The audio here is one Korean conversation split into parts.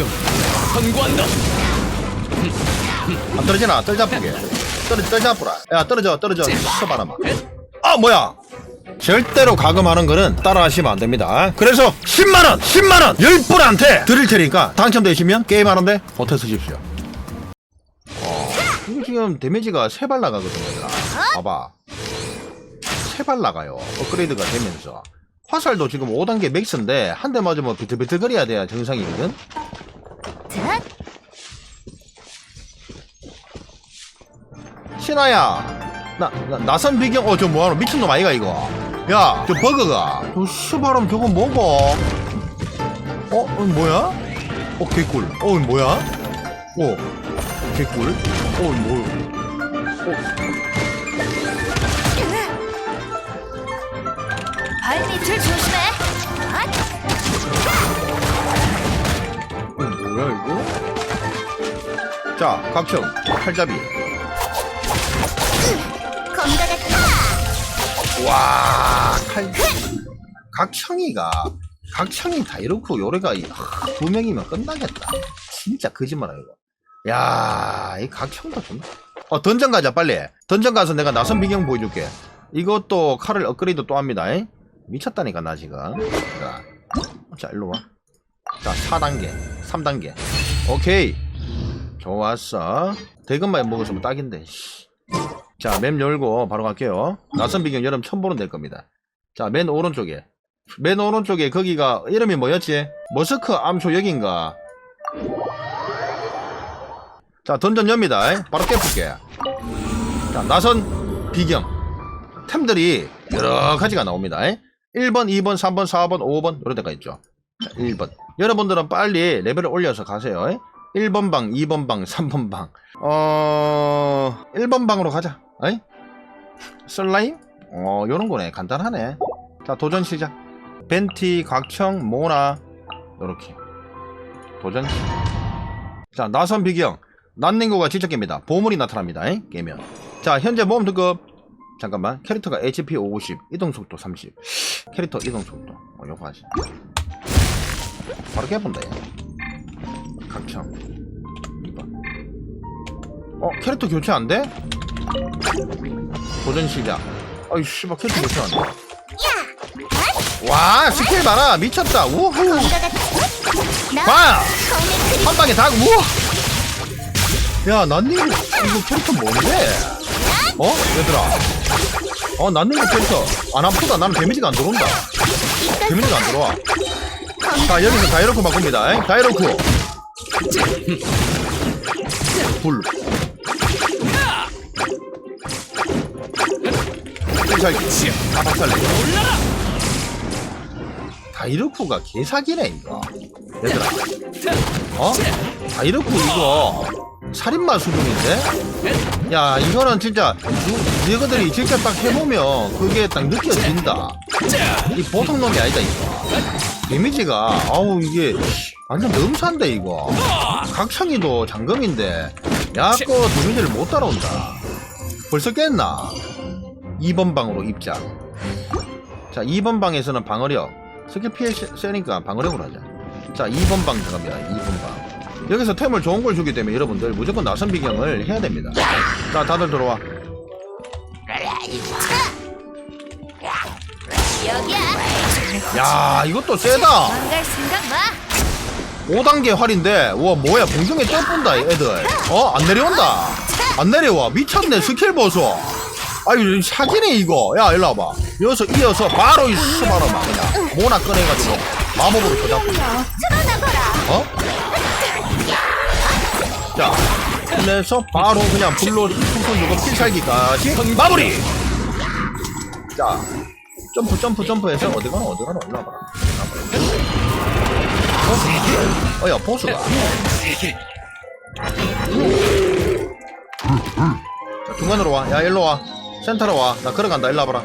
지금 선고한다. 안 떨어지나? 떨자쁘게. 떨어, 떨자쁘라. 야, 떨어져, 떨어져. 쳐봐라마. 아, 뭐야? 절대로 가금하는 거는 따라하시면 안 됩니다. 그래서 10만 원, 10만 원, 10분한테 드릴 테니까 당첨되시면 게임 하는데 호텔 쓰십시오. 어, 이거 지금 데미지가 세 발 나가거든요, 얘들아. 봐봐. 세 발 나가요. 업그레이드가 되면서. 화살도 지금 5단계 맥스인데 한 대 맞으면 비틀비틀거려야 돼야 정상이거든? 자, 신아야 나, 나 나선 비경 어저 뭐하노 미친놈 아이가 이거 야 저 버그가 저 수바람 저거 뭐고 어? 어 뭐야? 어 개꿀 어 뭐야? 어 개꿀 어 뭐? 발밑을 조심해. 아, 어 자 각청 팔잡이. 검가 같아. 와칼 각청이가 각청이 다 이렇고 요래가 이- 하, 두 명이면 끝나겠다. 진짜 거짓말 아니고 야이 각청도 좀 어, 던전 가자 빨리. 던전 가서 내가 나선 비경 보여줄게. 이것도 칼을 업그레이드 또 합니다 잉? 미쳤다니까 나 지금. 자, 자 일로 와 자 4단계 3단계. 오케이 좋았어 대금만 먹었으면 딱인데 씨. 자, 맵 열고 바로 갈게요. 낯선 비경 여러분 처음 보는 될 겁니다. 자, 맨 오른쪽에. 맨 오른쪽에 거기가 이름이 뭐였지? 머스크 암초 여긴가? 자, 던전 엽니다. 바로 깨볼게. 자, 나선 비경. 템들이 여러 가지가 나옵니다. 1번, 2번, 3번, 4번, 5번, 요런 데가 있죠. 자, 1번. 여러분들은 빨리 레벨을 올려서 가세요. 1번 방, 2번 방, 3번 방. 어, 1번 방으로 가자. 어이? 슬라임? 어, 요런 거네. 간단하네. 자, 도전 시작. 벤티, 각청, 모나. 요렇게. 도전 시작. 자, 나선 비경. 난닝고가 지적입니다. 보물이 나타납니다. 잉? 깨면. 자, 현재 모험 등급. 잠깐만. 캐릭터가 HP 50, 이동속도 30. 캐릭터 이동속도. 어, 요거 하지. 바로 깨본다, 얘. 각청. 2번. 어, 캐릭터 교체 안 돼? 도전 시작. 아이, 씨발, 캐릭터 교체 안 돼. 와, 스킬 봐라. 미쳤다. 우후. 검가 같아. 나 봐! 검의 한 방에 다, 우와! 야, 난닝, 이거 캐릭터 뭔데? 어? 얘들아. 어, 난닝 캐릭터. 안 아프다. 나는 데미지가 안 들어온다. 데미지가 안 들어와. 자, 여기서 다이로크 바꿉니다. 에? 다이로크. 불. 필살기. 박살내. 올라라. 다이로크가 개사기네, 이거. 얘들아. 어? 다이로크 이거 살인마 수준인데? 야, 이거는 진짜, 누- 너희들이 직접 딱 해보면 그게 딱 느껴진다. 이 보통 놈이 아니다, 이거. 데미지가, 아우, 이게, 완전 넘산데, 이거. 각창이도 장검인데, 야거 데미지를 못 따라온다. 벌써 깼나? 2번 방으로 입장. 자, 2번 방에서는 방어력. 스킬 피해 세- 세니까 방어력으로 하자. 자, 2번 방 들어갑니다. 2번 방. 여기서 템을 좋은 걸 주기 때문에 여러분들 무조건 나선 비경을 해야 됩니다. 자, 다들 들어와. 여기야. 야, 이것도 세다. 망갈 생각 마. 5단계 활인데, 와, 뭐야, 공중에 떠본다, 애들. 어? 안 내려온다. 안 내려와. 미쳤네, 스킬 보소. 아유, 사기네, 이거. 야, 일로 와봐. 여기서 이어서 바로 이 수바로만 그냥. 모나 꺼내가지고, 마법으로 쳐잡고. 어? 자, 끝내서 바로 그냥 불로 풍선 주고 필살기까지 마무리! 자, 점프, 점프, 점프해서 어디 가나, 어디 가나 올라가라. 보스. 어, 야, 보스가. 자, 중간으로 와. 야, 일로 와. 센터로 와. 나 걸어간다. 일로 와봐라.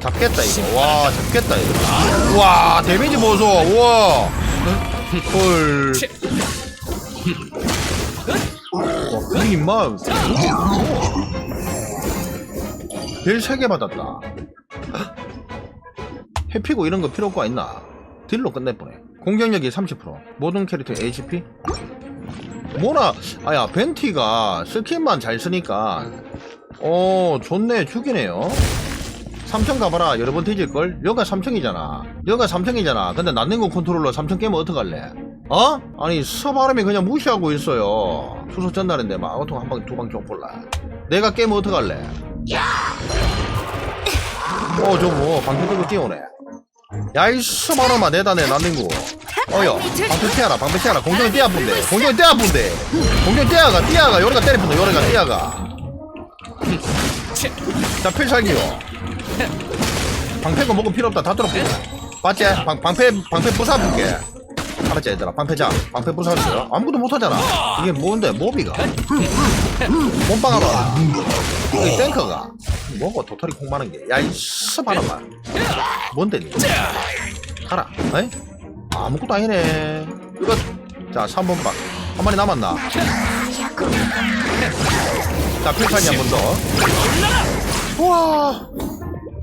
잡겠다 이거 와 잡겠다 이거 와 데미지 보소 우와 헐 와, 그게 임마 별 3개 받았다 회피고 이런 거 필요가 있나? 딜로 끝낼 뻔해. 공격력이 30%. 모든 캐릭터 HP? 뭐나, 아야, 벤티가 스킨만 잘 쓰니까, 어, 좋네, 죽이네요. 삼성 가봐라, 여러 번 뒤질걸? 여가 삼성이잖아. 여가 삼성이잖아. 근데 난닝구 컨트롤러 삼성 깨면 어떡할래? 어? 아니, 서바람이 그냥 무시하고 있어요. 수소 전날인데 막, 어통 한 방, 두방 줘볼라. 내가 깨면 어떡할래? 어, 저 뭐, 방패 들고 뛰어오네. 야, 이 서바람아, 내다내, 난닝구. 어여, 방패 피하라, 방패 피하라. 공정이 떼야 본데. 공정이 떼야 본데. 공정이 떼야가, 떼야가, 요래가 때리푼다, 요래가, 떼야가. 자, 필살기요. 방패가 먹으면 필요 없다. 다 뚫어볼게. 맞지? 방, 방패, 방패 부숴볼게. 알았지, 얘들아? 방패 자. 방패 부숴주세요. 아무것도 못하잖아. 이게 뭔데, 모비가. 몸빵하러 와. 이 탱커가. 뭐고, 도토리 콩 많은 게. 야, 이 스바라마. 뭔데, 니? 가라. 에이? 아무것도 아니네. 이거, 자, 3번 방. 한 마리 남았나? 자, 필살기 한번 더. 우와.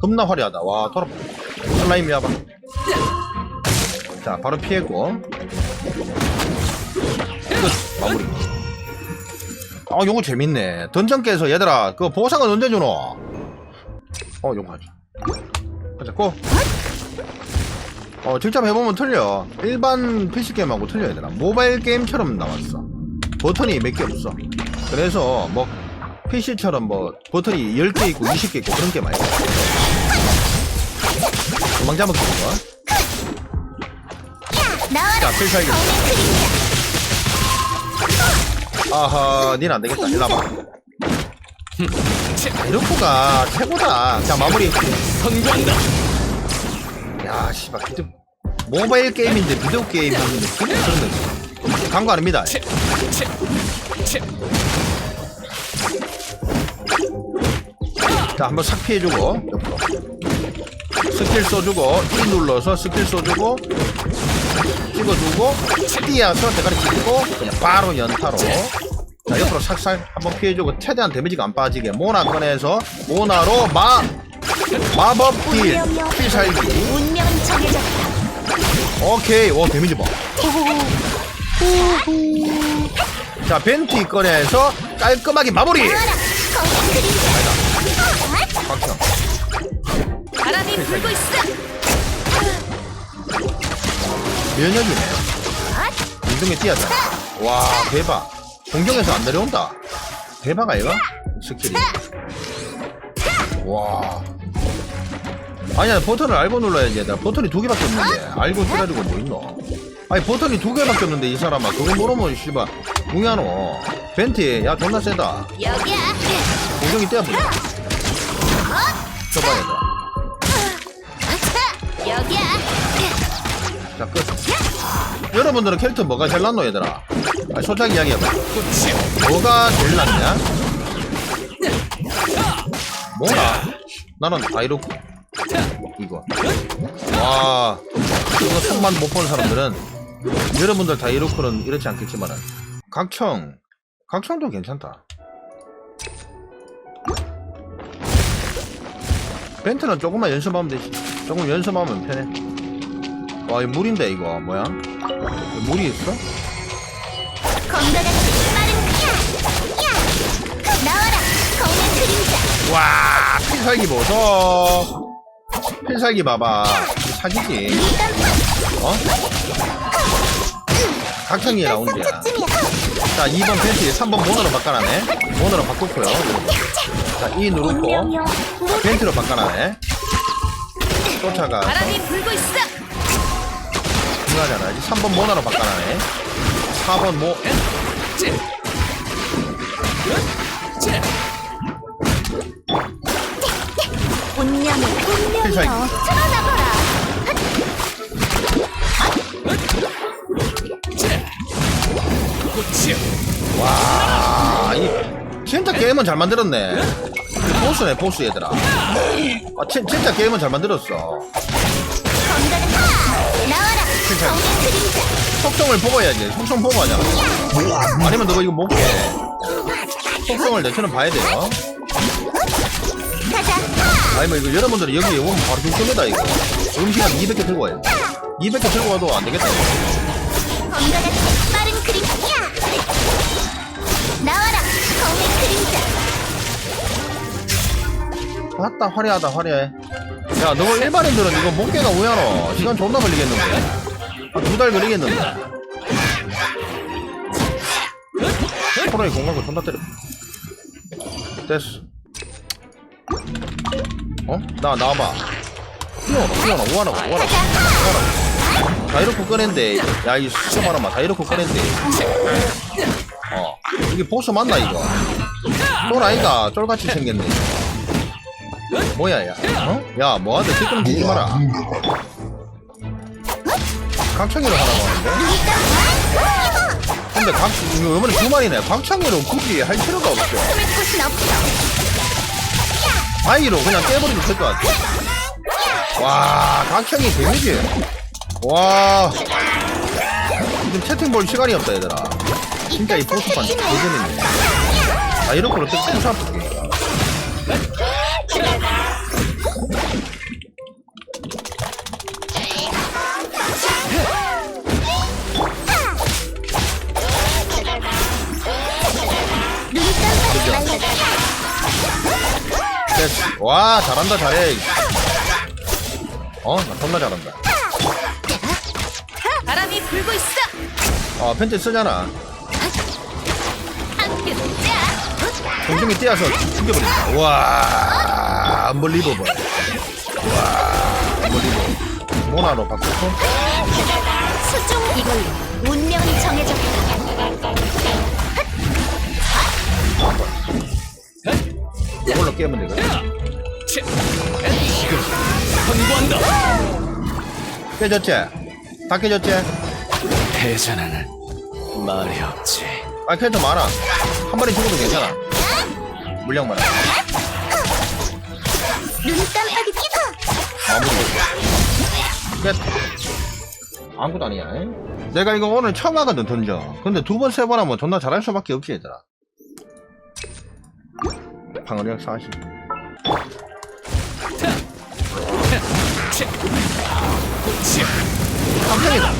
겁나 화려하다. 와, 돌아. 슬라임 야봐. 자, 바로 피했고. 끝. 마무리. 아, 요거 재밌네. 던전 깨서 얘들아, 그 보상은 언제 주노? 어, 요거 하자. 가자, 고. 어, 직접 해보면 틀려. 일반 PC게임하고 틀려, 얘들아. 모바일 게임처럼 나왔어. 버튼이 몇 개 없어. 그래서, 뭐, PC처럼 뭐, 버튼이 10개 있고 20개 있고 그런 게 많이. 도망 잡았는 거. 나와라 자, 필살기. 아하, 니는 안 되겠다. 일로 와봐. 이렇구가 최고다. 자, 마무리. 성공한다. 야, 씨발, 비디오, 모바일 게임인데 비디오 게임 하는 느낌? 그런 느낌. 광고 아닙니다. 자, 한번 싹 피해주고, 옆으로. 스킬 써주고, E 눌러서 스킬 써주고, 찍어주고, 뛰어서 대가리 찍고, 그냥 바로 연타로. 자, 옆으로 싹싹 한번 피해주고, 최대한 데미지가 안 빠지게, 모나 꺼내서, 모나로 마, 마법 딜. 운명은 정해졌다 오케이, 오, 데미지 봐. 자, 벤티 꺼내서 깔끔하게 마무리! 박형. 바람이 불고 있어 면역이네. 운동에 뛰어자. 와, 대박. 공격에서 안 내려온다. 대박 아이가? 스킬이. 와. 아니야, 버튼을 알고 눌러야지. 얘들아. 버튼이 두 개밖에 없는데. 알고 해가지고 뭐 있노? 아니, 버튼이 두 개밖에 없는데, 이 사람아. 그거 모르면, 씨발, 궁야노. 벤티, 야, 존나 세다. 여기야 공격이 뛰어보자. 줘봐, 얘들아. 여기야 자, 끝. 여러분들은 캐릭터 뭐가 제일 낫노, 얘들아? 아니, 솔직하게 이야기해봐. 뭐가 제일 낫냐? 뭐나? 나는 다이로크 이거 와 이거 손만 못 보는 사람들은 여러분들 다이로크는 이렇지 않겠지만은 각청 각청도 괜찮다 벤트는 조금만 연습하면 되지 조금 연습하면 편해 와이 물인데 이거. 뭐야? 물이 있어? 검도가 빠른 야! 야! 나와라! 검은 그림자! 와 필살기 보소. 필살기 봐봐. 사기지. 어? 각성기 라운드야. 자 2번 벤트 3번 모너로 바꿔놨네. 모너로 바꿨고요. 자2 누르고. 운명이여 자, 벤트로 바꿔놨네. 쫓아가. 바람이 불고 있어 중요하잖아 3번 모너로 바꿔놨네 4번 모 치, 치. 운명이 필살기. 운명이여 드러나거라 꽃이 와, 이 진짜 게임은 잘 만들었네. 이 보스네, 보스 얘들아. 아, 진, 진짜 게임은 잘 만들었어. 검도는 나 그림자 속성을 보고 해야지. 속성 보고 하잖아. 아니면 너가 이거 못 해. 속성을 내처럼 봐야 돼요. 가자 아니 뭐 이거 여러분들이 여기 오면 바로 죽습니다 이거 음식 한 200개 들고 와요 200개 들고 와도 안 되겠다 빠른 그림. 야! 나와라. 검의 그림자. 맞다 화려하다 화려해 야 너 일반인들은 이거 목개가 우야노 시간 존나 걸리겠는데 두달 걸리겠는데. 코로나 공간고 존나 때려. 됐어. 어? 나 나와봐. 뛰어나 뛰어나 우하나 우하나 가자. 다 이렇게 꺼낸데 야이 수바람아 다 이렇게 꺼낸데 어. 이게 보스 맞나 이거? 쫄 아이가 쫄같이 생겼네. 뭐야 야? 어? 야 뭐하는데? 뒷걸음 치지 마라 강창이로 하라고 하는데? 근데 강 이거 이번에 두 마리네. 강창이로 굳이 할 필요가 없어. 바위로 그냥 깨버리면 될 것 같아. 와 강창이 데미지 와. 지금 채팅 볼 시간이 없다 얘들아. 진짜 이 보스판 대전이네. 아 이렇게 어떻게 부사할게 눈 됐어. 와 잘한다 잘해 어 나 겁나 잘한다 바람이 불고 있어. 어 펜트 쓰잖아 함께 자. 공중에 뛰어서 죽여버린다 와 언벌리버블 와 언벌리버블 모나로 바꾸고 수중 이걸로 운명이 정해졌다. 이걸로 깨면 되거든 치. 지금 선고한다. 깨졌지? 다 깨졌지? 패자는 말이 없지. 아 캐릭터 많아 한 마리 죽어도 괜찮아 물량 많아 눈 깜빡이 끼고. 마무리 끝 아무것도 아니야 잉? 내가 이거 오늘 처음 하거든 던져 근데 두 번 세 번 하면 존나 잘할 수밖에 없지 얘들아 방어력 40 치. 치. 삼성이다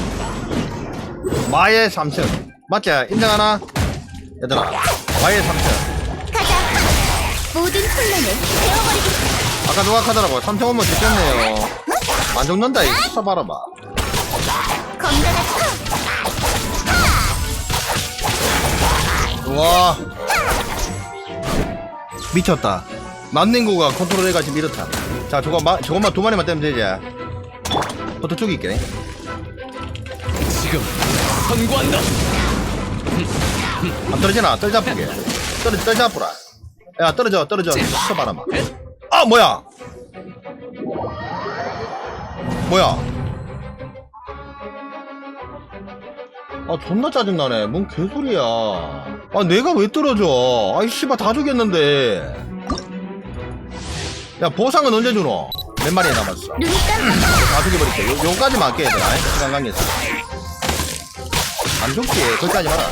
마의 삼성 맞지? 인정하나? 얘들아 마의 삼성 가자. 모든 혼란을 배워버리겠다. 아까 누가 하더라고 삼성 오면 죽겠네요 안 죽는다 이거 써봐라봐 검과 같은 와 미쳤다. 만닝구가 컨트롤 해가지고 밀었다. 자 저거 마, 저것만 두 마리만 떼면 되지. 부터 죽일게 지금 선고한다. 안 떨어지나? 떨잡게. 떨어 떨잡부라. 야 떨어져 떨어져. 써봐라 막아 뭐야? 뭐야? 아 존나 짜증나네. 뭔 개소리야 아 내가 왜 떨어져? 아이 씨발 다 죽였는데. 야 보상은 언제 주노? 몇 마리 남았어? 다 죽여버릴게. 요, 요까지만 할게 얘들아 시간 관계에서. 안 죽지. 거기까지 마라.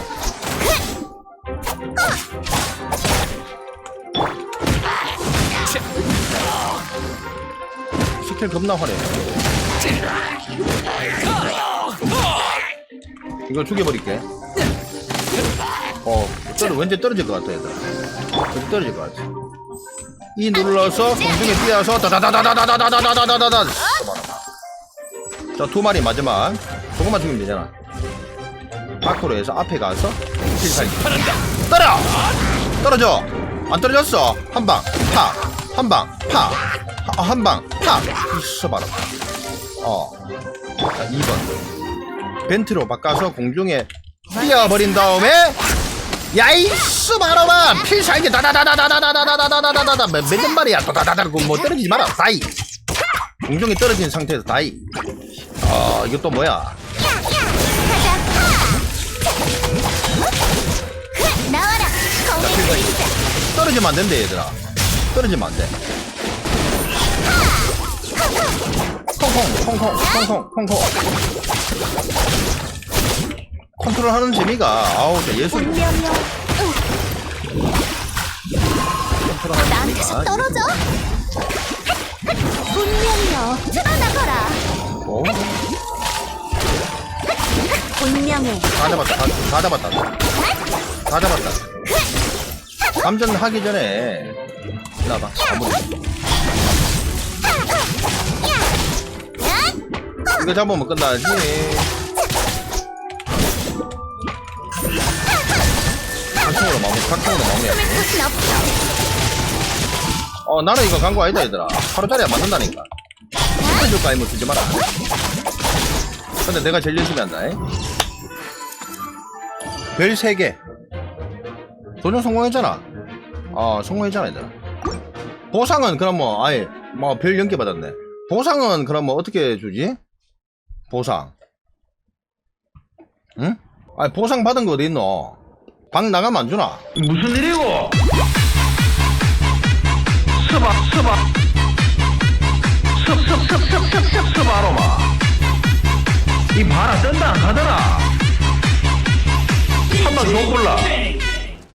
치. 스킬 겁나 화려해. 이거 죽여버릴게 어 떨어, 왠지 떨어질 것 같아 얘들아 왠지 떨어질 것 같아 이 눌러서 공중에 뛰어서 다다다다다다다다다다다다 자 두 마리 마지막 조금만 죽이면 되잖아 밖으로 해서 앞에 가서 필살기. 떨어! 떨어져! 안 떨어졌어! 한 방, 파! 한 방, 파! 하- 한 방, 파! 있어 봐라. 어. 자, 2번. 벤트로 바꿔서 공중에 뛰어버린 다음에 야이 수바로만 필살기 다다다다다다다다다다다다다 몇 마리야. 다다다다 뭐 떨어지지 마라. 다이. 공중에 떨어진 상태에서 다이. 아 이거 또 뭐야? 나와라. 떨어지면 안 된대 얘들아. 떨어지면 안돼. 콩콩 콩콩 콩콩 콩콩 컨트롤하는 재미가 아우 진짜 예술. 컨트롤하는 재미가. 떨어져. 운명요. 드러나거라. 어? 운명의 다 잡았다. 다, 다 잡았다. 다 잡았다. 감전 하기 전에 나봐. 아무리 이거 잡으면 끝나지. 각통으로 마무리. 곳은 없어. 어 나는 이거 간거 아니다 얘들아. 하루짜리 안 맞는다니까. 해줄 거 아니면 주지 마라. 근데 내가 제일 열심히 한다. 별 3개. 도전 성공했잖아. 어, 성공했잖아, 얘들아. 보상은 그럼 뭐, 아예, 뭐, 별 0개 받았네. 보상은 그럼 뭐, 어떻게 주지? 보상. 응? 아니, 보상 받은 거 어디 있노? 방 나가면 안 주나? 무슨 일이고? 스바 스바 습습습습습습 스바로마 이 바라 뜬다 안 가더라 한번 더 골라